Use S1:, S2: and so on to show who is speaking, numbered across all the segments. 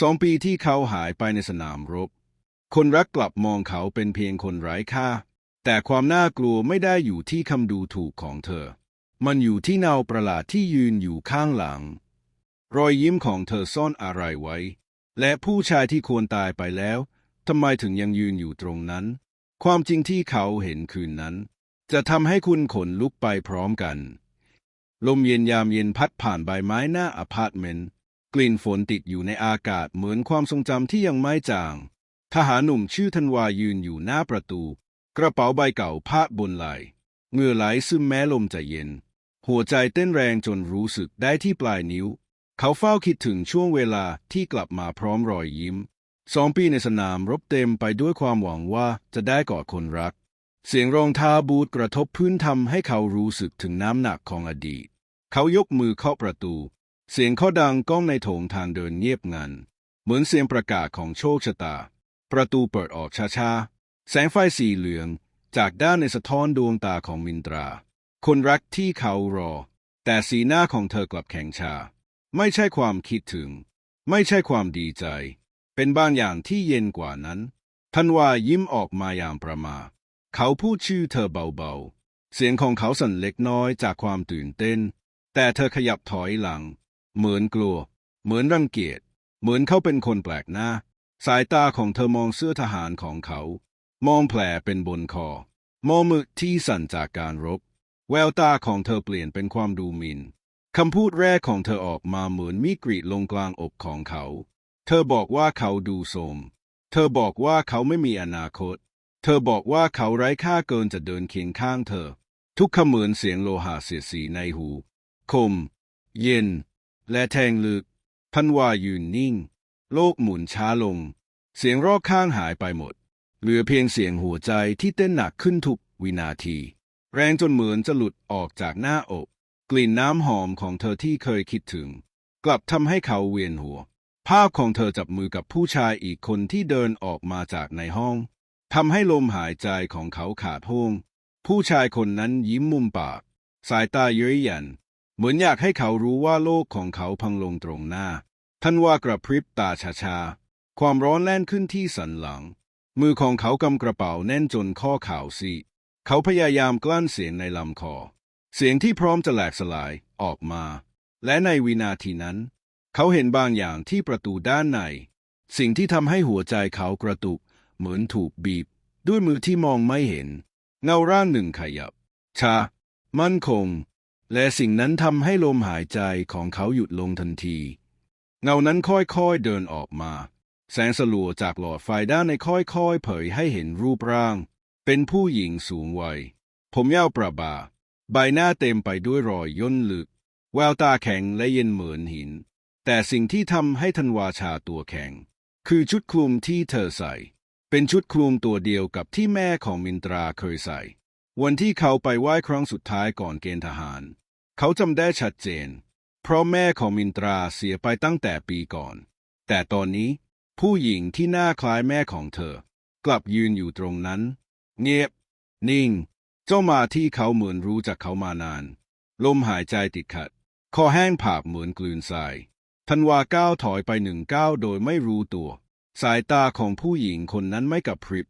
S1: สองปีที่เขาหายไปในสนามรบ คนรักกลับมองเขาเป็นเพียงคนไร้ค่า แต่ความน่ากลัวไม่ได้อยู่ที่คำดูถูกของเธอ มันอยู่ที่เงาประหลาดที่ยืนอยู่ข้างหลัง รอยยิ้มของเธอซ่อนอะไรไว้ และผู้ชายที่ควรตายไปแล้วทำไมถึงยังยืนอยู่ตรงนั้น ความจริงที่เขาเห็นคืนนั้น จะทำให้คุณขนลุกไปพร้อมกัน ลมเย็นยามเย็นพัดผ่านใบไม้หน้าอพาร์ตเมนต์ กลิ่นฝนติดอยู่ในอากาศเหมือนความทรงจำที่ยังไม่จาง ทหารหนุ่มชื่อธันวายืนอยู่หน้าประตู กระเป๋าใบเก่าพาดบนไหล่เหงื่อไหลซึมแม้ลมจะเย็น หัวใจเต้นแรงจนรู้สึกได้ที่ปลายนิ้ว เขาเฝ้าคิดถึงช่วงเวลาที่กลับมาพร้อมรอยยิ้ม สองปีในสนามรบเต็มไปด้วยความหวังว่าจะได้กอดคนรัก เสียงรองเท้าบูทกระทบพื้นทำให้เขารู้สึกถึงน้ำหนักของอดีต เขายกมือเคาะประตู เสียงเคาะดังก้องในโถงทางเดินเงียบงัน เหมือนเสียงประกาศของโชคชะตา ประตูเปิดออกช้าๆ แสงไฟสีเหลือง จากด้านในสะท้อนดวงตาของมินตรา คนรักที่เขารอ แต่สีหน้าของเธอกลับแข็งชา ไม่ใช่ความคิดถึง ไม่ใช่ความดีใจ เป็นบางอย่างที่เย็นกว่านั้นทันวายิ้มออกมาอย่างประมา เขาพูดชื่อเธอเบาๆ เสียงของเขาสั่นเล็กน้อยจากความตื่นเต้น แต่เธอขยับถอยหลัง เหมือนกลัว เหมือนรังเกียจ เหมือนเขาเป็นคนแปลกหน้า สายตาของเธอมองเสื้อทหารของเขา มองแผลเป็นบนคอ มองมือที่สั่นจากการรบ แววตาของเธอเปลี่ยนเป็นความดูหมิน่นคำพูดแรกของเธอออกมาเหมือนมีกรีดลงกลางอกของเขา เธอบอกว่าเขาดูโทรมเธอบอกว่าเขาไม่มีอนาคต เธอบอกว่าเขาไร้ค่าเกินจะเดินเคียงข้างเธอ ทุกคำเหมือนเสียงโลหะเสียดสีในหู คม เย็น และแทงลึก พันวายืนนิ่ง โลกหมุนช้าลง เสียงรอบข้างหายไปหมด เหลือเพียงเสียงหัวใจที่เต้นหนักขึ้นทุกวินาที แรงจนเหมือนจะหลุดออกจากหน้าอก กลิ่นน้ำหอมของเธอที่เคยคิดถึง กลับทำให้เขาเวียนหัว ภาพของเธอจับมือกับผู้ชายอีกคนที่เดินออกมาจากในห้องทำให้ลมหายใจของเขาขาดห้วงผู้ชายคนนั้นยิ้มมุมปาก สายตาเย้ยหยัน เหมือนอยากให้เขารู้ว่าโลกของเขาพังลงตรงหน้า ท่านว่ากระพริบตาชาๆ ความร้อนแล่นขึ้นที่สันหลัง มือของเขากำกระเป๋าแน่นจนข้อข่าวซีเขาพยายามกลั้นเสียงในลำคอ เสียงที่พร้อมจะแหลกสลายออกมา และในวินาทีนั้น เขาเห็นบางอย่างที่ประตูด้านใน สิ่งที่ทำให้หัวใจเขากระตุก เหมือนถูกบีบ ด้วยมือที่มองไม่เห็น เงาร่างหนึ่งขยับ ชา มั่นคง และสิ่งนั้นทำให้ลมหายใจของเขาหยุดลงทันที เงานั้นค่อยๆเดินออกมา แสงสลัวจากหลอดไฟด้านในค่อยๆ เผยให้เห็นรูปร่าง เป็นผู้หญิงสูงวัย ผมยาวประบา ใบหน้าเต็มไปด้วยรอยย่นลึก แววตาแข็งและเย็นเหมือนหิน แต่สิ่งที่ทำให้ธันวาชาตัวแข็ง คือชุดคลุมที่เธอใส่ เป็นชุดคลุมตัวเดียวกับที่แม่ของมินตราเคยใส่ วันที่เขาไปไหว้ครั้งสุดท้ายก่อนเกณฑ์ทหาร เขาจำได้ชัดเจน เพราะแม่ของมินตราเสียไปตั้งแต่ปีก่อน แต่ตอนนี้ผู้หญิงที่หน้าคล้ายแม่ของเธอ กลับยืนอยู่ตรงนั้น เงียบ นิ่ง เจ้ามาที่เขาเหมือนรู้จักเขามานาน ลมหายใจติดขัด คอแห้งผากเหมือนกลืนทรายธันวาก้าวถอยไปหนึ่งก้าวโดยไม่รู้ตัว สายตาของผู้หญิงคนนั้นไม่กระพริบ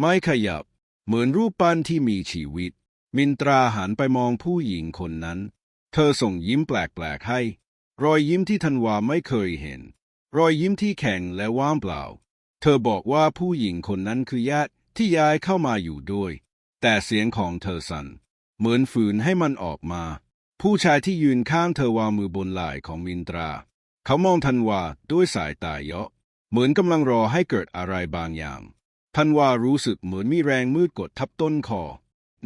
S1: ไม่ขยับ เหมือนรูปปั้นที่มีชีวิต มินตราหันไปมองผู้หญิงคนนั้น เธอส่งยิ้มแปลกๆให้ รอยยิ้มที่ธันวาไม่เคยเห็น รอยยิ้มที่แข็งและว่างเปล่า เธอบอกว่าผู้หญิงคนนั้นคือญาติที่ย้ายเข้ามาอยู่ด้วย แต่เสียงของเธอสั่นเหมือนฝืนให้มันออกมา ผู้ชายที่ยืนข้างเธอวางมือบนไหล่ของมินตรา เขามองธันวาด้วยสายตาเยาะ เหมือนกำลังรอให้เกิดอะไรบางอย่างธันวารู้สึกเหมือนมีแรงมืดกดทับต้นคอ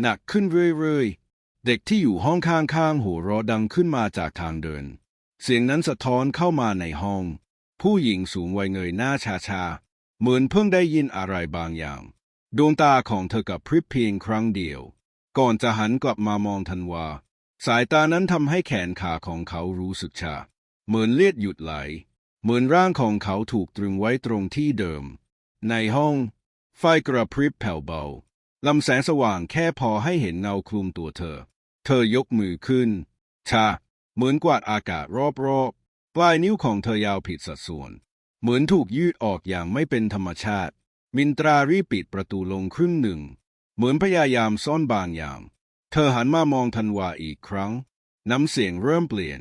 S1: หนักขึ้นเรื่อยๆ เด็กที่อยู่ห้องข้างๆหัวเราะดังขึ้นมาจากทางเดิน เสียงนั้นสะท้อนเข้ามาในห้อง ผู้หญิงสูงวัยเงยหน้าชาๆ เหมือนเพิ่งได้ยินอะไรบางอย่าง ดวงตาของเธอกับพริบเพียงครั้งเดียว ก่อนจะหันกลับมามองธันวา สายตานั้นทำให้แขนขาของเขารู้สึกชา เหมือนเลือดหยุดไหล เหมือนร่างของเขาถูกตรึงไว้ตรงที่เดิม ในห้อง ไฟกระพริบแผ่วเบา ลำแสงสว่างแค่พอให้เห็นเงาคลุมตัวเธอ เธอยกมือขึ้นชาเหมือนกวาดอากาศรอบๆ ปลายนิ้วของเธอยาวผิดสัดส่วน เหมือนถูกยืดออกอย่างไม่เป็นธรรมชาติ มินตรารีปิดประตูลงครึ่งหนึ่ง เหมือนพยายามซ่อนบางอย่าง เธอหันมามองธันวาอีกครั้ง น้ำเสียงเริ่มเปลี่ยน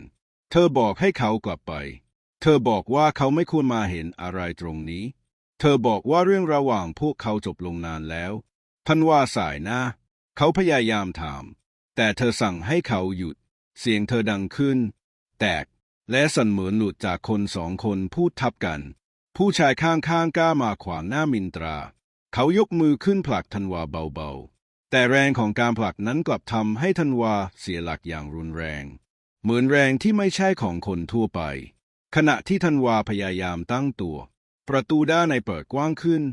S1: เธอบอกให้เขากลับไป เธอบอกว่าเขาไม่ควรมาเห็นอะไรตรงนี้ เธอบอกว่าเรื่องระหว่างพวกเขาจบลงนานแล้ว ธันวาสายหน้า เขาพยายามถาม แต่เธอสั่งให้เขาหยุด เสียงเธอดังขึ้น แตก และสั่นเหมือนหลุดจากคนสองคนพูดทับกัน ผู้ชายข้างๆกล้ามาขวางหน้ามินตรา เขายกมือขึ้นผลักธันวาเบาๆ แต่แรงของการผลักนั้นกลับทำให้ธันวาเสียหลักอย่างรุนแรง เหมือนแรงที่ไม่ใช่ของคนทั่วไป ขณะที่ธันวาพยายามตั้งตัว ประตูด้านในเปิดกว้างขึ้น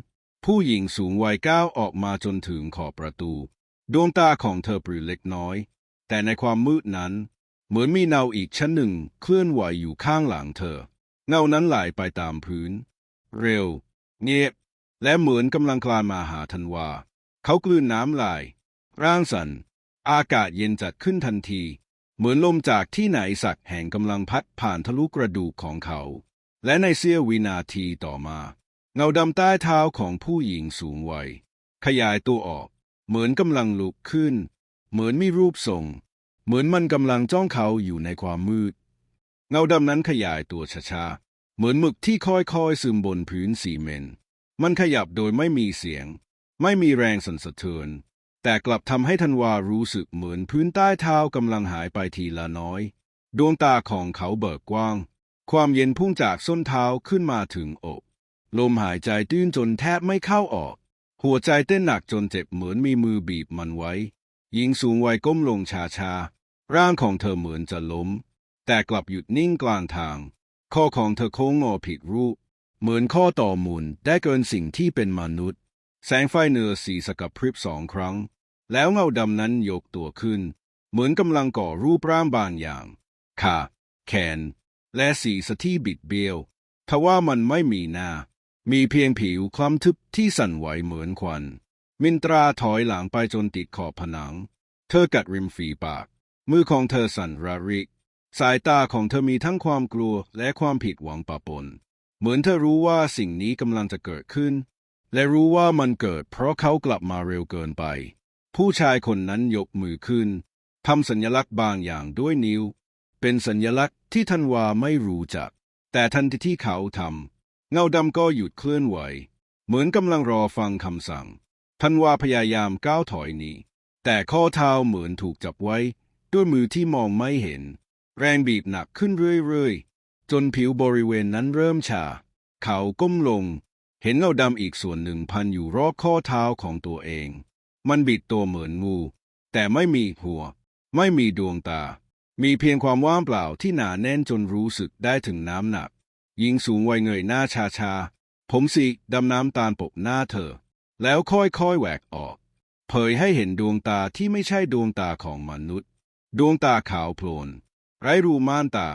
S1: ผู้หญิงสูงวัยก้าวออกมาจนถึงขอบประตู ดวงตาของเธอปรือเล็กน้อย แต่ในความมืดนั้น เหมือนมีเงาอีกชั้นหนึ่งเคลื่อนไหวอยู่ข้างหลังเธอ เงานั้นไหลไปตามพื้น เร็ว เงียบ และเหมือนกำลังคลานมาหาธันวา เขากลืนน้ำลาย ร่างสัน่น อากาศเย็นจัดขึ้นทันที เหมือนลมจากที่ไหนสักแห่งกำลังพัดผ่านทะลุกระดูกของเขา และในเสี้ยววินาทีต่อมา เงาดำใต้เท้าของผู้หญิงสูงวัย ขยายตัวออก เหมือนกำลังลุกขึ้น เหมือนมีรูปทรง เหมือนมันกำลังจ้องเขาอยู่ในความมืด เงาดำนั้นขยายตัวช้าๆ เหมือนหมึกที่ค่อยๆซึมบนพื้นซีเมนต์มันขยับโดยไม่มีเสียง ไม่มีแรงสั่นสะเทือน แต่กลับทำให้ธันวารู้สึกเหมือนพื้นใต้เท้ากำลังหายไปทีละน้อย ดวงตาของเขาเบิกกว้าง ความเย็นพุ่งจากส้นเท้าขึ้นมาถึงอก ลมหายใจตื้นจนแทบไม่เข้าออก หัวใจเต้นหนักจนเจ็บเหมือนมีมือบีบมันไว้ หญิงสูงวัยก้มลงช้าๆร่างของเธอเหมือนจะล้ม แต่กลับหยุดนิ่งกลางทาง ข้อของเธอโค้งงอผิดรูป เหมือนข้อต่อมุนได้เกินสิ่งที่เป็นมนุษย์ แสงไฟเนือสีสกับพริบสองครั้ง แล้วเงาดำนั้นยกตัวขึ้น เหมือนกำลังก่อรูปร่างบางอย่างขาแขน และสีสที่บิดเบี้ยวทว่ามันไม่มีหน้า มีเพียงผิวคล้ำทึบที่สั่นไหวเหมือนควัน มินตราถอยหลังไปจนติดขอบผนัง เธอกัดริมฝีปาก มือของเธอสั่นระริก สายตาของเธอมีทั้งความกลัวและความผิดหวังปะปน เหมือนเธอรู้ว่าสิ่งนี้กำลังจะเกิดขึ้น และรู้ว่ามันเกิดเพราะเขากลับมาเร็วเกินไป ผู้ชายคนนั้นยกมือขึ้นทำสัญลักษณ์บางอย่างด้วยนิ้ว เป็นสัญลักษณ์ที่ทันวาไม่รู้จัก แต่ทันทีที่เขาทำ เงาดำก็หยุดเคลื่อนไหว เหมือนกำลังรอฟังคำสั่งทันวาพยายามก้าวถอยหนีแต่ข้อเท้าเหมือนถูกจับไว้ ด้วยมือที่มองไม่เห็น แรงบีบหนักขึ้นเรื่อยๆ จนผิวบริเวณนั้นเริ่มชา เขาก้มลง เห็นเงาดำอีกส่วนหนึ่งพันอยู่รอบข้อเท้าของตัวเอง มันบิดตัวเหมือนงูแต่ไม่มีหัว ไม่มีดวงตา มีเพียงความว่างเปล่าที่หนาแน่นจนรู้สึกได้ถึงน้ำหนัก หญิงสูงวัยเงยหน้าชาชา ผมสีดำน้ำตาลปกหน้าเธอ แล้วค่อยๆแหวกออก เผยให้เห็นดวงตาที่ไม่ใช่ดวงตาของมนุษย์ ดวงตาขาวโพลน ไร้รูม่านตา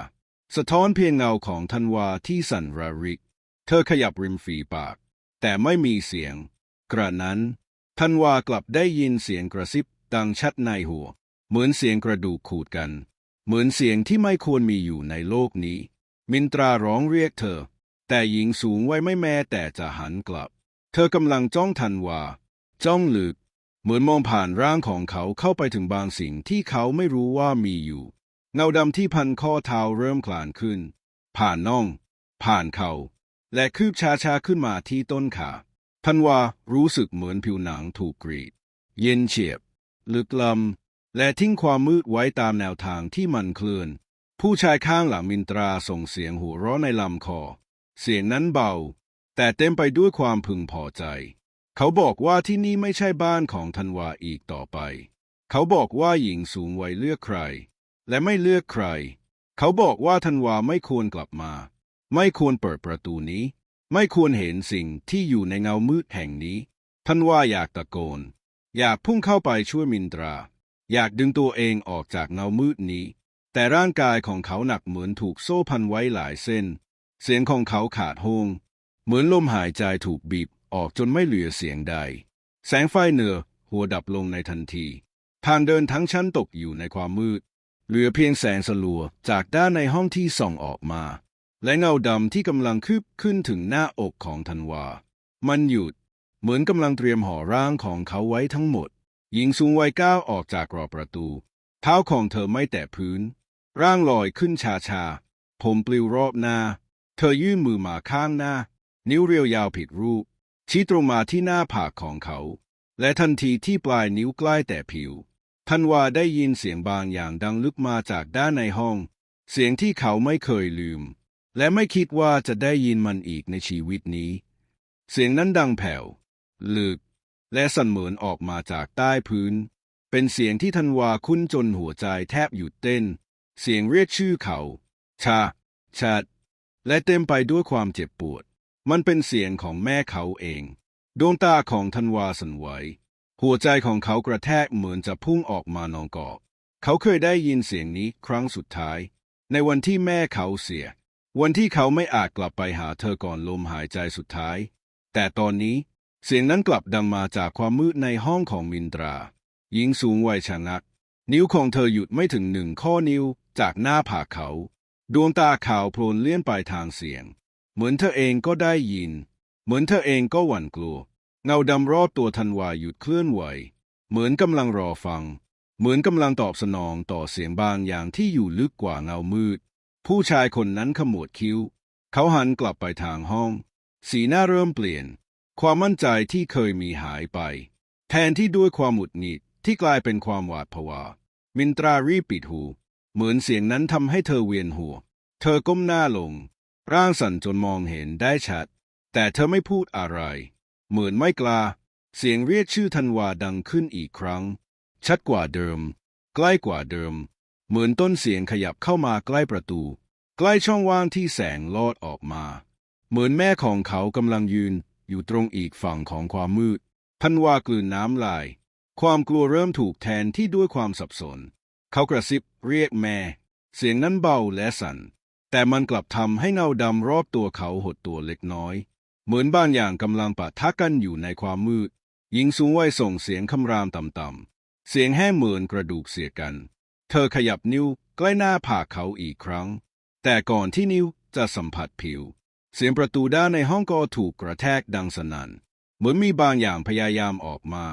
S1: สะท้อนเพียงเงาของธันวาที่สั่นระริก เธอขยับริมฝีปาก แต่ไม่มีเสียง กระนั้นธันวากลับได้ยินเสียงกระซิบดังชัดในหัว เหมือนเสียงกระดูกขูดกัน เหมือนเสียงที่ไม่ควรมีอยู่ในโลกนี้ มินตราร้องเรียกเธอ แต่หญิงสูงไว้ไม่แม้แต่จะหันกลับ เธอกำลังจ้องธันวาจ้องลึก เหมือนมองผ่านร่างของเขาเข้าไปถึงบางสิ่งที่เขาไม่รู้ว่ามีอยู่ เงาดำที่พันข้อเท้าเริ่มคลานขึ้น ผ่านน่อง ผ่านเขา่าและคืบช้าๆขึ้นมาที่ต้นขาทันวารู้สึกเหมือนผิวหนังถูกกรีด เย็นเฉียบ ลึกลำและทิ้งความมืดไว้ตามแนวทางที่มันเคลื่อน ผู้ชายข้างหลังมินตราส่งเสียงหัวเราะในลำคอ เสียงนั้นเบา แต่เต็มไปด้วยความพึงพอใจ เขาบอกว่าที่นี่ไม่ใช่บ้านของธันวาอีกต่อไป เขาบอกว่าหญิงสูงวัยเลือกใคร และไม่เลือกใคร เขาบอกว่าธันวาไม่ควรกลับมา ไม่ควรเปิดประตูนี้ ไม่ควรเห็นสิ่งที่อยู่ในเงามืดแห่งนี้ท่านว่าอยากตะโกน อยากพุ่งเข้าไปช่วยมินตรา อยากดึงตัวเองออกจากเงามืดนี้ แต่ร่างกายของเขาหนักเหมือนถูกโซ่พันไว้หลายเส้น เสียงของเขาขาดโฮงเหมือนลมหายใจถูกบีบออกจนไม่เหลือเสียงใด แสงไฟเหนือหัวดับลงในทันทีทางเดินทั้งชั้นตกอยู่ในความมืด เหลือเพียงแสงสลัวจากด้านในห้องที่ส่องออกมา และเงาดำที่กำลังคืบขึ้นถึงหน้าอกของธันวา มันหยุด เหมือนกำลังเตรียมห่อร่างของเขาไว้ทั้งหมด หญิงสูงวัยก้าวออกจากรอบประตู เท้าของเธอไม่แตะพื้น ร่างลอยขึ้นชาๆผมปลิวรอบหน้า เธอยื่นมือมาข้างหน้า นิ้วเรียวยาวผิดรูป ชี้ตรงมาที่หน้าผากของเขา และทันทีที่ปลายนิ้วใกล้แต่ผิวทันวาได้ยินเสียงบางอย่างดังลึกมาจากด้านในห้อง เสียงที่เขาไม่เคยลืม และไม่คิดว่าจะได้ยินมันอีกในชีวิตนี้ เสียงนั้นดังแผ่ว ลึก และสั่นเหมือนออกมาจากใต้พื้น เป็นเสียงที่ธันวาคุ้นจนหัวใจแทบหยุดเต้น เสียงเรียกชื่อเขา ชา ชัด และเต็มไปด้วยความเจ็บปวด มันเป็นเสียงของแม่เขาเอง ดวงตาของธันวาสันไหว หัวใจของเขากระแทกเหมือนจะพุ่งออกมานองกอกเขาเคยได้ยินเสียงนี้ครั้งสุดท้าย ในวันที่แม่เขาเสีย วันที่เขาไม่อาจกลับไปหาเธอก่อนลมหายใจสุดท้าย แต่ตอนนี้เสียงนั้นกลับดังมาจากความมืดในห้องของมินตรา หญิงสูงวัยชะงัก นิ้วของเธอหยุดไม่ถึงหนึ่งข้อนิ้ว จากหน้าผากเขา ดวงตาขาวโพลนเลี่ยนไปทางเสียง เหมือนเธอเองก็ได้ยิน เหมือนเธอเองก็หวั่นกลัว เงาดำรอบตัวธันวาหยุดเคลื่อนไหว เหมือนกำลังรอฟัง เหมือนกำลังตอบสนองต่อเสียงบางอย่างที่อยู่ลึกกว่าเงามืด ผู้ชายคนนั้นขมวดคิ้ว เขาหันกลับไปทางห้อง สีหน้าเริ่มเปลี่ยน ความมั่นใจที่เคยมีหายไป แทนที่ด้วยความหมุดหงิดที่กลายเป็นความหวาดผวา มินตรารีบปิดหู เหมือนเสียงนั้นทำให้เธอเวียนหัว เธอก้มหน้าลง ร่างสั่นจนมองเห็นได้ชัด แต่เธอไม่พูดอะไร เหมือนไม่กล้า เสียงเรียกชื่อธันวาดังขึ้นอีกครั้ง ชัดกว่าเดิม ใกล้กว่าเดิม เหมือนต้นเสียงขยับเข้ามาใกล้ประตู ใกล้ช่องว่างที่แสงลอดออกมา เหมือนแม่ของเขากำลังยืนอยู่ตรงอีกฝั่งของความมืด ธันวากลืนน้ำลาย ความกลัวเริ่มถูกแทนที่ด้วยความสับสน เขากระซิบเรียกแม่ เสียงนั้นเบาและสั่น แต่มันกลับทำให้เงาดำรอบตัวเขาหดตัวเล็กน้อย เหมือนบ้างอย่างกำลังปะทะกันอยู่ในความมืด หญิงสูงวัยส่งเสียงคำรามต่ำๆ เสียงแห้งเหมือนกระดูกเสียกัน เธอขยับนิ้วใกล้หน้าผากเขาอีกครั้ง แต่ก่อนที่นิ้วจะสัมผัสผิว เสียงประตูด้านในห้องก็ถูกกระแทกดังสนั่น เหมือนมีบางอย่างพยายามออกมา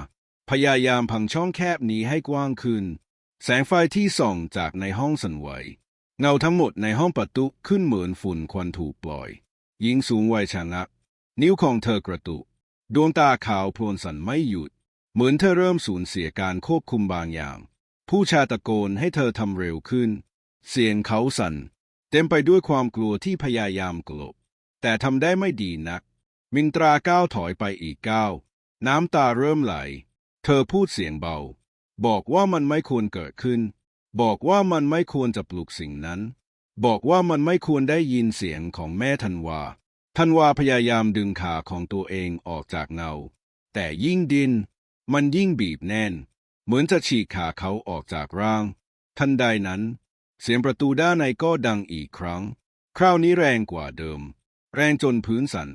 S1: พยายามพังช่องแคบนี้ให้กว้างขึ้น แสงไฟที่ส่องจากในห้องสั่นไหว เงาทั้งหมดในห้องประตูขึ้นเหมือนฝุ่นควันถูกปล่อยหญิงสูงวัยชะงัก นิ้วของเธอกระตุกดวงตาขาวโพลนสั่นไม่หยุด เหมือนเธอเริ่มสูญเสียการควบคุมบางอย่าง ผู้ชายตะโกนให้เธอทำเร็วขึ้น เสียงเขาสั่น เต็มไปด้วยความกลัวที่พยายามกลบ แต่ทำได้ไม่ดีนัก มินตราก้าวถอยไปอีกก้าว น้ำตาเริ่มไหล เธอพูดเสียงเบา บอกว่ามันไม่ควรเกิดขึ้น บอกว่ามันไม่ควรจะปลุกสิ่งนั้น บอกว่ามันไม่ควรได้ยินเสียงของแม่ธันวาธันวาพยายามดึงขาของตัวเองออกจากเงา แต่ยิ่งดิน มันยิ่งบีบแน่น เหมือนจะฉีกขาเขาออกจากร่าง ทันใดนั้น เสียงประตูด้านในก็ดังอีกครั้ง คราวนี้แรงกว่าเดิม แรงจนพื้นสั่น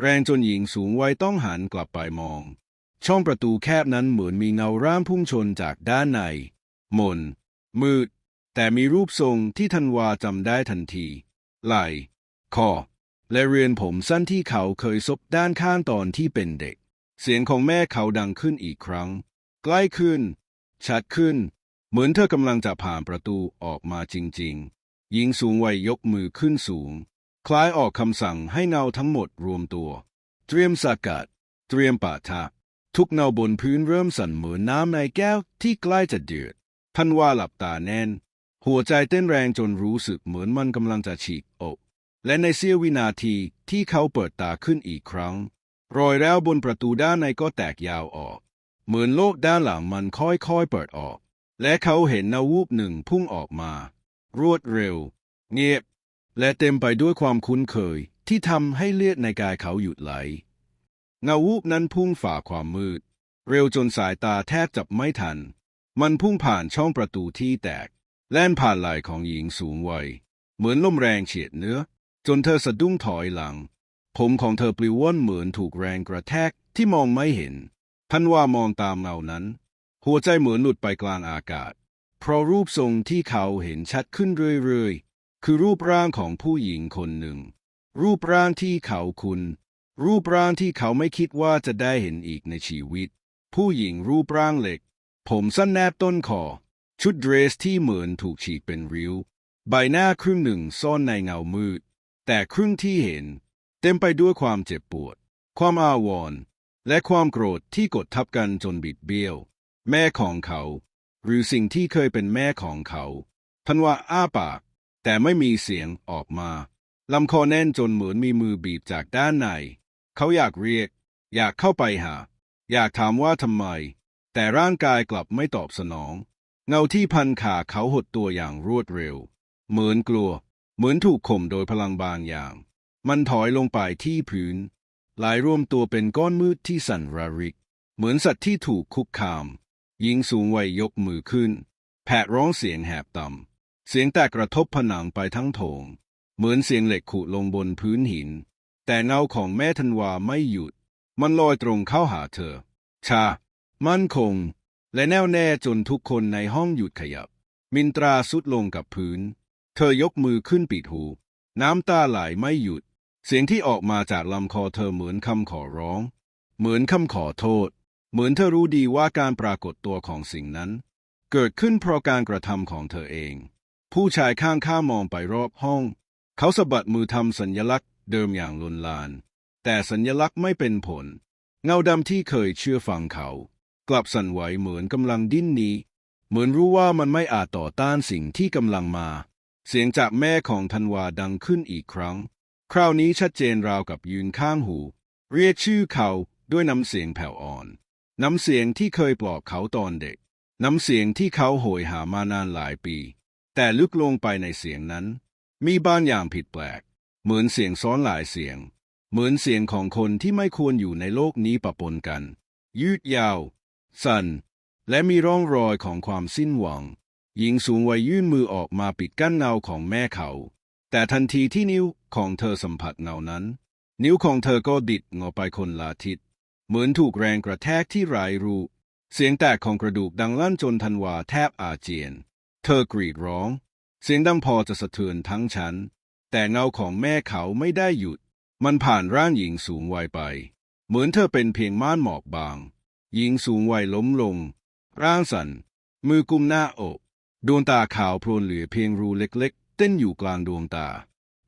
S1: แรงจนหญิงสูงวัยต้องหันกลับไปมอง ช่องประตูแคบนั้นเหมือนมีเงาร่างพุ่งชนจากด้านใน มน มืด แต่มีรูปทรงที่ธันวาจำได้ทันที ไหล่ คอ และเรือนผมสั้นที่เขาเคยซบด้านข้างตอนที่เป็นเด็ก เสียงของแม่เขาดังขึ้นอีกครั้ง ใกล้ขึ้น ชัดขึ้น เหมือนเธอกำลังจะผ่านประตูออกมาจริง ๆ หญิงสูงวัยยกมือขึ้นสูง คล้ายออกคำสั่งให้เงาทั้งหมดรวมตัว เตรียมสากัด เตรียมปะทะ ทุกเงาบนพื้นเริ่มสั่นเหมือนน้ำในแก้วที่ใกล้จะเดือดท่านว่าหลับตาแน่น หัวใจเต้นแรงจนรู้สึกเหมือนมันกำลังจะฉีกอก และในเสี้ยววินาทีที่เขาเปิดตาขึ้นอีกครั้ง รอยแล้วบนประตูด้านในก็แตกยาวออก เหมือนโลกด้านหลังมันค่อยๆเปิดออก และเขาเห็นเงาวูบหนึ่งพุ่งออกมา รวดเร็ว เงียบ และเต็มไปด้วยความคุ้นเคยที่ทำให้เลือดในกายเขาหยุดไหล เงาวูบนั้นพุ่งฝ่าความมืด เร็วจนสายตาแทบจับไม่ทัน มันพุ่งผ่านช่องประตูที่แตก แล่นผ่านไหล่ของหญิงสูงวัย เหมือนลมแรงเฉียดเนื้อ จนเธอสะดุ้งถอยหลัง ผมของเธอปลิวว่อนเหมือนถูกแรงกระแทกที่มองไม่เห็นท่านว่ามองตามเงานั้น หัวใจเหมือนหลุดไปกลางอากาศ เพราะรูปทรงที่เขาเห็นชัดขึ้นเรื่อยๆ คือรูปร่างของผู้หญิงคนหนึ่ง รูปร่างที่เขาคุณ รูปร่างที่เขาไม่คิดว่าจะได้เห็นอีกในชีวิต ผู้หญิงรูปร่างเหล็ก ผมสั้นแนบต้นคอ ชุดเดรสที่เหมือนถูกฉีกเป็นริ้ว ใบหน้าครึ่งหนึ่งซ่อนในเงามืด แต่ครึ่งที่เห็น เต็มไปด้วยความเจ็บปวด ความอาวรณ์และความโกรธที่กดทับกันจนบิดเบี้ยว แม่ของเขา หรือสิ่งที่เคยเป็นแม่ของเขาทันว่าอ้าปาก แต่ไม่มีเสียงออกมาลำคอแน่นจนเหมือนมีมือบีบจากด้านใน เขาอยากเรียก อยากเข้าไปหา อยากถามว่าทำไม แต่ร่างกายกลับไม่ตอบสนอง เงาที่พันขาเขาหดตัวอย่างรวดเร็ว เหมือนกลัว เหมือนถูกข่มโดยพลังบางอย่าง มันถอยลงไปที่พื้นหลายรวมตัวเป็นก้อนมืดที่สั่นระริก เหมือนสัตว์ที่ถูกคุกคามหญิงสูงวัยยกมือขึ้น แผดร้องเสียงแหบต่ำเสียงแตกกระทบผนังไปทั้งโถง เหมือนเสียงเหล็กขูดลงบนพื้นหิน แต่เงาของแม่ธันวาไม่หยุด มันลอยตรงเข้าหาเธอ ชา มั่นคง และแน่วแน่จนทุกคนในห้องหยุดขยับ มินตราสุดลงกับพื้น เธอยกมือขึ้นปิดหู น้ำตาไหลไม่หยุด เสียงที่ออกมาจากลำคอเธอเหมือนคำขอร้อง เหมือนคำขอโทษ เหมือนเธอรู้ดีว่าการปรากฏตัวของสิ่งนั้น เกิดขึ้นเพราะการกระทำของเธอเอง ผู้ชายข้างข้ามองไปรอบห้อง เขาสะบัดมือทำสัญญลักษณ์ เดิมอย่างลนลาน แต่สัญลักษณ์ไม่เป็นผล เงาดำที่เคยเชื่อฟังเขา กลับสั่นไหวเหมือนกำลังดิ้นหนีเหมือนรู้ว่ามันไม่อาจต่อต้านสิ่งที่กำลังมา เสียงจากแม่ของธันวาดังขึ้นอีกครั้ง คราวนี้ชัดเจนราวกับยืนข้างหู เรียกชื่อเขาด้วยน้ำเสียงแผ่วอ่อน น้ำเสียงที่เคยปลอบเขาตอนเด็ก น้ำเสียงที่เขาโหยหามานานหลายปี แต่ลึกลงไปในเสียงนั้น มีบางอย่างผิดแปลก เหมือนเสียงซ้อนหลายเสียง เหมือนเสียงของคนที่ไม่ควรอยู่ในโลกนี้ปะปนกัน ยืดยาว สั่น และมีร่องรอยของความสิ้นหวัง หญิงสูงวัยยื่นมือออกมาปิดกั้นเงาของแม่เขา แต่ทันทีที่นิ้วของเธอสัมผัสเงานั้น นิ้วของเธอก็ดิดงอไปคนละทิศเหมือนถูกแรงกระแทกที่ไร้รูเสียงแตกของกระดูกดังลั่นจนทันวาแทบอาเจียน เธอกรีดร้อง เสียงดังพอจะสะเทือนทั้งชั้น แต่เงาของแม่เขาไม่ได้หยุด มันผ่านร่างหญิงสูงวัยไป เหมือนเธอเป็นเพียงม่านหมอกบาง หญิงสูงวัยล้มลง ร่างสั่น มือกุมหน้าอก ดวงตาขาวโพลนเหลือเพียงรูเล็กๆ เต้นอยู่กลางดวงตา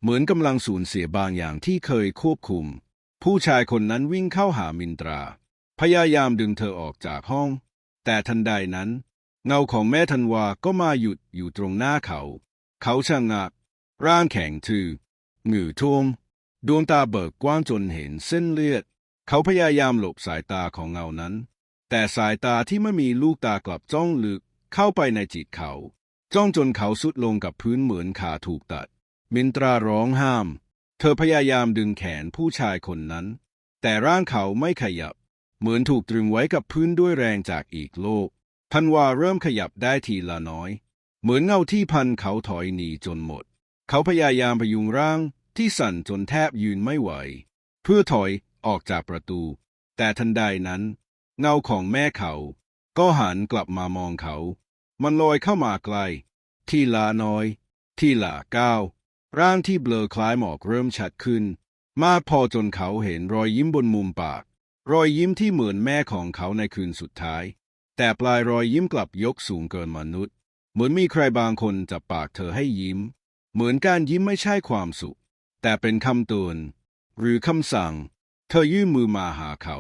S1: เหมือนกำลังสูญเสียบางอย่างที่เคยควบคุม ผู้ชายคนนั้นวิ่งเข้าหามินตรา พยายามดึงเธอออกจากห้อง แต่ทันใดนั้น เงาของแม่ธันวาก็มาหยุดอยู่ตรงหน้าเขา เขาชะงัก ร่างแข็งทื่อเหงื่อท่วม ดวงตาเบิกกว้างจนเห็นเส้นเลือด เขาพยายามหลบสายตาของเงานั้น แต่สายตาที่ไม่มีลูกตากลับจ้องลึกเข้าไปในจิตเขา จ้องจนเขาสุดลงกับพื้นเหมือนขาถูกตัด มินตราร้องห้าม เธอพยายามดึงแขนผู้ชายคนนั้น แต่ร่างเขาไม่ขยับ เหมือนถูกตรึงไว้กับพื้นด้วยแรงจากอีกโลกทันวาเริ่มขยับได้ทีละน้อย เหมือนเงาที่พันเขาถอยหนีจนหมด เขาพยายามพยุงร่างที่สั่นจนแทบยืนไม่ไหว เพื่อถอยออกจากประตู แต่ทันใดนั้น เงาของแม่เขา ก็หันกลับมามองเขา มันลอยเข้ามาไกล ที่ละน้อย ที่ละก้าวร่างที่เบลอคล้ายหมอกเริ่มชัดขึ้น มากพอจนเขาเห็นรอยยิ้มบนมุมปาก รอยยิ้มที่เหมือนแม่ของเขาในคืนสุดท้าย แต่ปลายรอยยิ้มกลับยกสูงเกินมนุษย์ เหมือนมีใครบางคนจับปากเธอให้ยิ้ม เหมือนการยิ้มไม่ใช่ความสุข แต่เป็นคำเตือนหรือคำสั่ง เธอยื่นมือมาหาเขา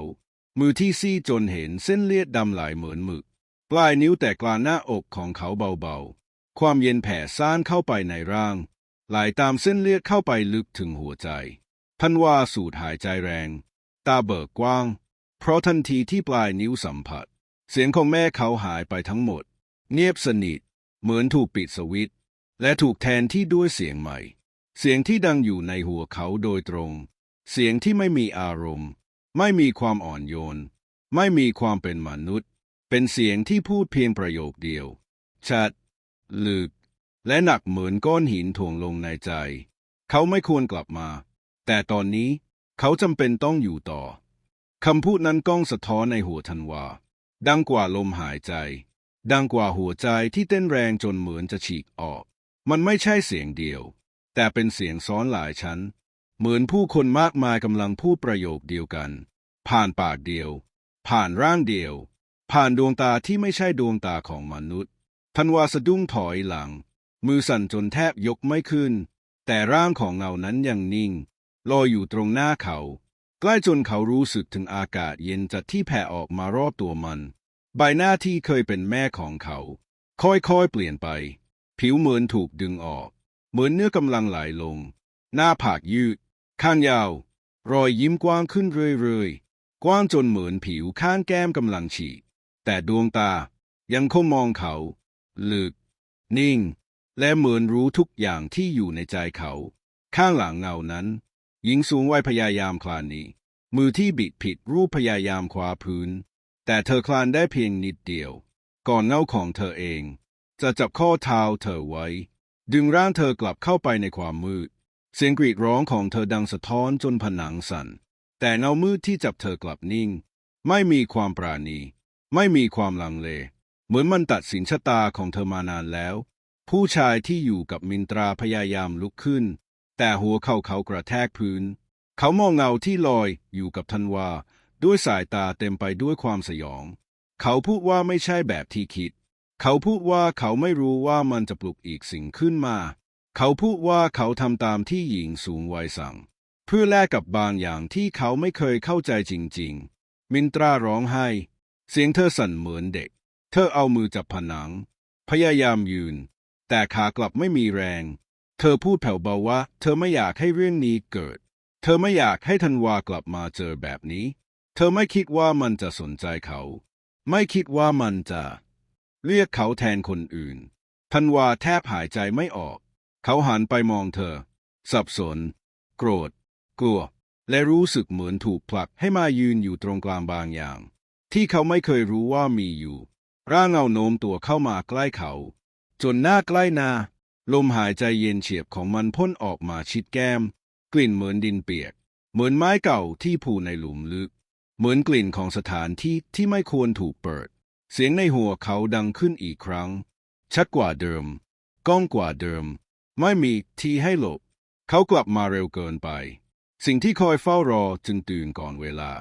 S1: มือที่ซีดจนเห็นเส้นเลือดดำไหลเหมือนหมึก ปลายนิ้วแตะกลางหน้าอกของเขาเบาๆ ความเย็นแผ่ซ่านเข้าไปในร่าง ไหลตามเส้นเลือดเข้าไปลึกถึงหัวใจพันวาสูดหายใจแรง ตาเบิกกว้าง เพราะทันทีที่ปลายนิ้วสัมผัส เสียงของแม่เขาหายไปทั้งหมด เงียบสนิท เหมือนถูกปิดสวิต์ และถูกแทนที่ด้วยเสียงใหม่ เสียงที่ดังอยู่ในหัวเขาโดยตรง เสียงที่ไม่มีอารมณ์ ไม่มีความอ่อนโยน ไม่มีความเป็นมนุษย์ เป็นเสียงที่พูดเพียงประโยคเดียว ชัด ลึก และหนักเหมือนก้อนหินถ่วงลงในใจ เขาไม่ควรกลับมา แต่ตอนนี้เขาจำเป็นต้องอยู่ต่อคำพูดนั้นก้องสะท้อนในหัวทันวา ดังกว่าลมหายใจ ดังกว่าหัวใจที่เต้นแรงจนเหมือนจะฉีกออก มันไม่ใช่เสียงเดียว แต่เป็นเสียงซ้อนหลายชั้น เหมือนผู้คนมากมายกำลังพูดประโยคเดียวกัน ผ่านปากเดียว ผ่านร่างเดียว ผ่านดวงตาที่ไม่ใช่ดวงตาของมนุษย์ธันวาสะดุ้งถอยหลัง มือสั่นจนแทบยกไม่ขึ้น แต่ร่างของเงานั้นยังนิ่ง ลอยอยู่ตรงหน้าเขา ใกล้จนเขารู้สึกถึงอากาศเย็นจัดที่แผ่ออกมารอบตัวมัน ใบหน้าที่เคยเป็นแม่ของเขา ค่อยๆเปลี่ยนไป ผิวเหมือนถูกดึงออก เหมือนเนื้อกำลังไหลลง หน้าผากยืด ข้างยาว รอยยิ้มกว้างขึ้นเรื่อยๆ กว้างจนเหมือนผิวข้างแก้มกำลังฉีก แต่ดวงตายังคงมองเขาลึก นิ่ง และเหมือนรู้ทุกอย่างที่อยู่ในใจเขา ข้างหลังเงานั้น หญิงสูงวัยพยายามคลานหนีมือที่บิดผิดรูปพยายามคว้าพื้น แต่เธอคลานได้เพียงนิดเดียว ก่อนเงาของเธอเอง จะจับข้อเท้าเธอไว้ ดึงร่างเธอกลับเข้าไปในความมืด เสียงกรีดร้องของเธอดังสะท้อนจนผนังสั่น แต่เงามืดที่จับเธอกลับนิ่ง ไม่มีความปราณี ไม่มีความลังเล เหมือนมันตัดสินชะตาของเธอมานานแล้ว ผู้ชายที่อยู่กับมินตราพยายามลุกขึ้น แต่หัวเข่าเขากระแทกพื้น เขามองเงาที่ลอยอยู่กับธันวาด้วยสายตาเต็มไปด้วยความสยอง เขาพูดว่าไม่ใช่แบบที่คิด เขาพูดว่าเขาไม่รู้ว่ามันจะปลุกอีกสิ่งขึ้นมา เขาพูดว่าเขาทำตามที่หญิงสูงวัยสั่ง เพื่อแลกกับบางอย่างที่เขาไม่เคยเข้าใจจริง ๆ มินตราร้องไห้ เสียงเธอสั่นเหมือนเด็ก เธอเอามือจับผนัง พยายามยืน แต่ขากลับไม่มีแรง เธอพูดแผ่วเบาว่า เธอไม่อยากให้เรื่องนี้เกิด เธอไม่อยากให้ธันวากลับมาเจอแบบนี้ เธอไม่คิดว่ามันจะสนใจเขา ไม่คิดว่ามันจะ เรียกเขาแทนคนอื่น ธันวาแทบหายใจไม่ออก เขาหันไปมองเธอ สับสน โกรธ กลัว และรู้สึกเหมือนถูกผลักให้มายืนอยู่ตรงกลางบางอย่าง ที่เขาไม่เคยรู้ว่ามีอยู่ ร่างเงาโน้มตัวเข้ามาใกล้เขา จนหน้าใกล้นาลมหายใจเย็นเฉียบของมันพ่นออกมาชิดแก้ม กลิ่นเหมือนดินเปียก เหมือนไม้เก่าที่ผูในหลุมลึก เหมือนกลิ่นของสถานที่ที่ไม่ควรถูกเปิด เสียงในหัวเขาดังขึ้นอีกครั้ง ชัดกว่าเดิม ก้องกว่าเดิม ไม่มีที่ให้หลบ เขากลับมาเร็วเกินไป สิ่งที่คอยเฝ้ารอจึงตื่นก่อนเวลา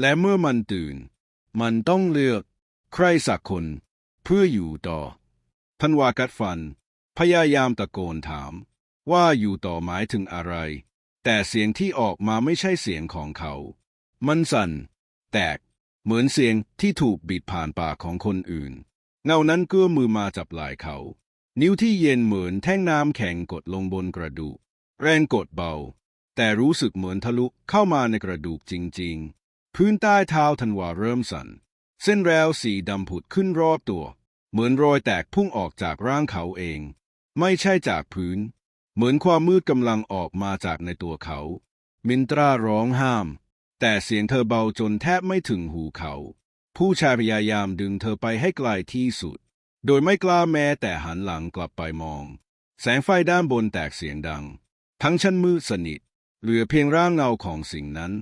S1: และเมื่อมันตื่น มันต้องเลือก ใครสักคน เพื่ออยู่ต่อทันวากัดฟัน พยายามตะโกนถาม ว่าอยู่ต่อหมายถึงอะไร แต่เสียงที่ออกมาไม่ใช่เสียงของเขา มันสั่น แตก เหมือนเสียงที่ถูกบิดผ่านปากของคนอื่น เงานั้นเกื้อมือมาจับไหล่เขา นิ้วที่เย็นเหมือนแท่งน้ำแข็งกดลงบนกระดูก แรงกดเบา แต่รู้สึกเหมือนทะลุเข้ามาในกระดูกจริง ๆ พื้นใต้เท้าธันวาเริ่มสั่น เส้นแรวสีดำผุดขึ้นรอบตัว เหมือนรอยแตกพุ่งออกจากร่างเขาเอง ไม่ใช่จากพื้น เหมือนความมืดกำลังออกมาจากในตัวเขา มินตราร้องห้าม แต่เสียงเธอเบาจนแทบไม่ถึงหูเขา ผู้ชายพยายามดึงเธอไปให้ไกลที่สุด โดยไม่กล้าแม้แต่หันหลังกลับไปมอง แสงไฟด้านบนแตกเสียงดัง ทั้งชั้นมืดสนิท เหลือเพียงร่างเงาของสิ่งนั้น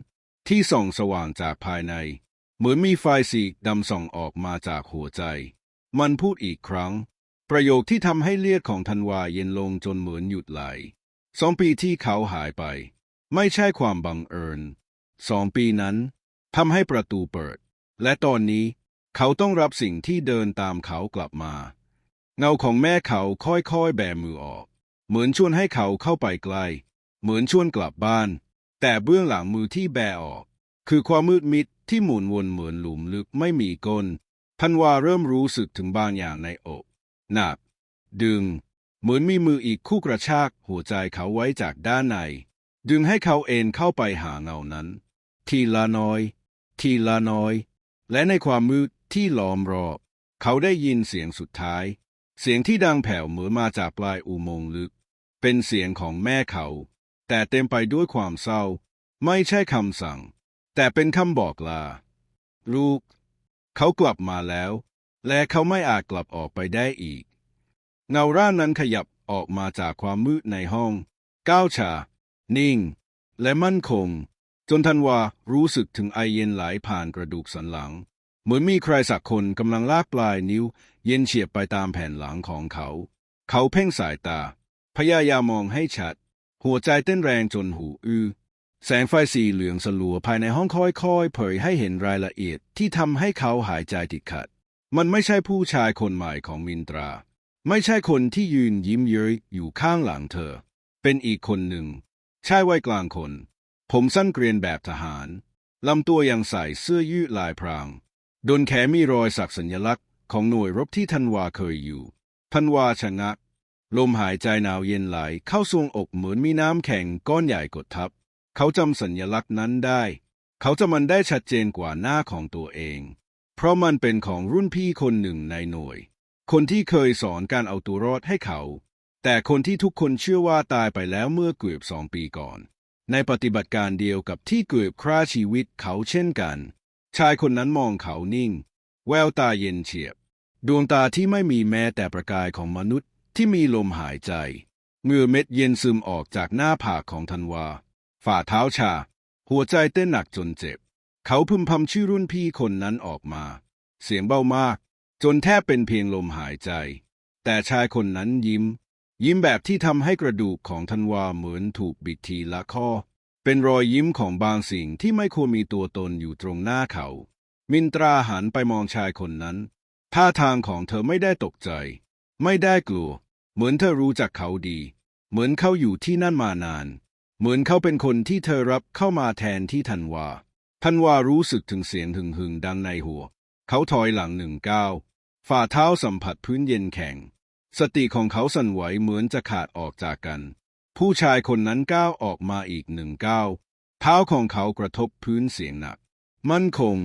S1: ที่ส่องสว่างจากภายใน เหมือนมีไฟสีดำส่องออกมาจากหัวใจ มันพูดอีกครั้ง ประโยคที่ทำให้เลือดของธันวาเย็นลงจนเหมือนหยุดไหลสองปีที่เขาหายไป ไม่ใช่ความบังเอิญ สองปีนั้นทำให้ประตูเปิด และตอนนี้เขาต้องรับสิ่งที่เดินตามเขากลับมา เงาของแม่เขาค่อยๆ แบมือออก เหมือนชวนให้เขาเข้าไปใกล เหมือนชวนกลับบ้าน แต่เบื้องหลังมือที่แบออก คือความมืดมิดที่หมุนวนเหมือนหลุมลึกไม่มีก้นธันวาเริ่มรู้สึกถึงบางอย่างในอกหนักดึง เหมือนมีมืออีกคู่กระชากหัวใจเขาไว้จากด้านใน ดึงให้เขาเอนเข้าไปหาเงานั้น ทีละน้อย ทีละน้อย และในความมืดที่ล้อมรอบ เขาได้ยินเสียงสุดท้าย เสียงที่ดังแผ่วเหมือนมาจากปลายอุโมงค์ลึก เป็นเสียงของแม่เขา แต่เต็มไปด้วยความเศร้า ไม่ใช่คำสั่ง แต่เป็นคำบอกลา ลูก เขากลับมาแล้ว และเขาไม่อาจกลับออกไปได้อีก เงาร่างนั้นขยับออกมาจากความมืดในห้อง ก้าวช้านิ่ง และมั่นคง จนทันวารู้สึกถึงไอเย็นไหลผ่านกระดูกสันหลัง เหมือนมีใครสักคนกำลังลากปลายนิ้ว เย็นเฉียบไปตามแผ่นหลังของเขา เขาเพ่งสายตา พยายามมองให้ชัด หัวใจเต้นแรงจนหูอื้อแสงไฟสีเหลืองสลัวภายในห้องค่อยๆ เผยให้เห็นรายละเอียดที่ทำให้เขาหายใจติดขัด มันไม่ใช่ผู้ชายคนใหม่ของมินตรา ไม่ใช่คนที่ยืนยิ้มเย้ยอยู่ข้างหลังเธอ เป็นอีกคนหนึ่งชายวัยกลางคน ผมสั้นเกรียนแบบทหาร ลำตัวยังใส่เสื้อยืดลายพราง โดนแขนมีรอยสักสัญลักษณ์ของหน่วยรบที่ธันวาเคยอยู่ ธันวาชะงัก ลมหายใจหนาวเย็นไหลเข้าทรวงอกเหมือนมีน้ำแข็งก้อนใหญ่กดทับ เขาจำสัญลักษณ์นั้นได้ เขาจะมันได้ชัดเจนกว่าหน้าของตัวเอง เพราะมันเป็นของรุ่นพี่คนหนึ่งในหน่วย คนที่เคยสอนการเอาตัวรอดให้เขา แต่คนที่ทุกคนเชื่อว่าตายไปแล้วเมื่อเกือบสองปีก่อน ในปฏิบัติการเดียวกับที่เกือบฆ่าชีวิตเขาเช่นกัน ชายคนนั้นมองเขานิ่ง แววตาเย็นเฉียบ ดวงตาที่ไม่มีแม้แต่ประกายของมนุษย์ที่มีลมหายใจเหงื่อเม็ดเย็นซึมออกจากหน้าผากของธันวา ฝ่าเท้าชา หัวใจเต้นหนักจนเจ็บ เขาพึมพำชื่อรุ่นพี่คนนั้นออกมา เสียงเบามาก จนแทบเป็นเพียงลมหายใจ แต่ชายคนนั้นยิ้ม ยิ้มแบบที่ทำให้กระดูกของธันวาเหมือนถูกบิดทีละข้อ เป็นรอยยิ้มของบางสิ่งที่ไม่ควรมีตัวตนอยู่ตรงหน้าเขา มินตราหันไปมองชายคนนั้น ท่าทางของเธอไม่ได้ตกใจ ไม่ได้กลัว เหมือนเธอรู้จักเขาดี เหมือนเขาอยู่ที่นั่นมานาน เหมือนเขาเป็นคนที่เธอรับเข้ามาแทนที่ธันวาธันวารู้สึกถึงเสียงหึงหึงๆดังในหัว เขาถอยหลังหนึ่งก้าวฝ่าเท้าสัมผัสพื้นเย็นแข็ง สติของเขาสั่นไหวเหมือนจะขาดออกจากกัน ผู้ชายคนนั้นก้าวออกมาอีกหนึ่งก้าวเท้าของเขากระทบพื้นเสียงหนัก มั่นคง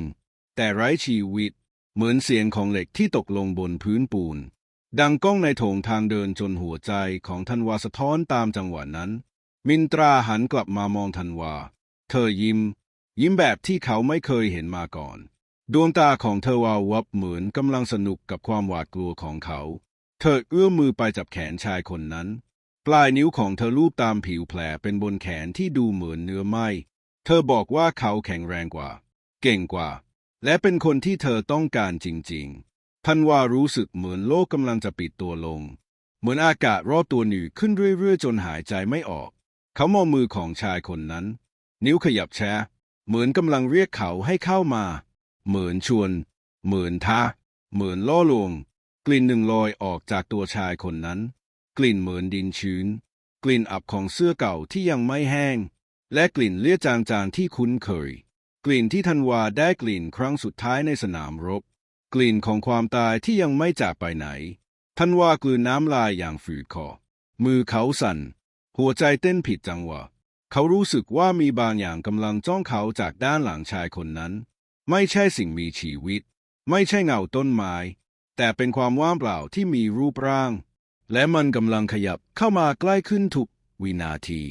S1: แต่ไร้ชีวิต เหมือนเสียงของเหล็กที่ตกลงบนพื้นปูน ดังก้องในโถงทางเดินจนหัวใจของธันวาสะท้อนตามจังหวะนั้น มินตราหันกลับมามองธันวา เธอยิ้ม ยิ้มแบบที่เขาไม่เคยเห็นมาก่อน ดวงตาของเธอวาววับเหมือนกำลังสนุกกับความหวาดกลัวของเขา เธอเอื้อมมือไปจับแขนชายคนนั้น ปลายนิ้วของเธอลูบตามผิวแผลเป็นบนแขนที่ดูเหมือนเนื้อไหมเธอบอกว่าเขาแข็งแรงกว่า เก่งกว่า และเป็นคนที่เธอต้องการจริงๆทันวารู้สึกเหมือนโลกกำลังจะปิดตัวลง เหมือนอากาศรอบตัวหนีขึ้นเรื่อยๆ จนหายใจไม่ออก เขามองมือของชายคนนั้น นิ้วขยับแชะเหมือนกำลังเรียกเขาให้เข้ามา เหมือนชวน เหมือนท้า เหมือนล่อลวง ลิ่นหนึ่งลอยออกจากตัวชายคนนั้น กลิ่นเหมือนดินชื้น กลิ่นอับของเสื้อเก่าที่ยังไม่แห้ง และกลิ่นเลือดจางๆที่คุ้นเคย กลิ่นที่ธันวาได้กลิ่นครั้งสุดท้ายในสนามรบ กลิ่นของความตายที่ยังไม่จากไปไหนธันวากลืนน้ำลายอย่างฝืดคอ มือเขาสั่น หัวใจเต้นผิดจังหวะ เขารู้สึกว่ามีบางอย่างกำลังจ้องเขาจากด้านหลังชายคนนั้น ไม่ใช่สิ่งมีชีวิต ไม่ใช่เงาต้นไม้ แต่เป็นความว่างเปล่าที่มีรูปร่าง และมันกำลังขยับเข้ามาใกล้ขึ้นทุกวินาที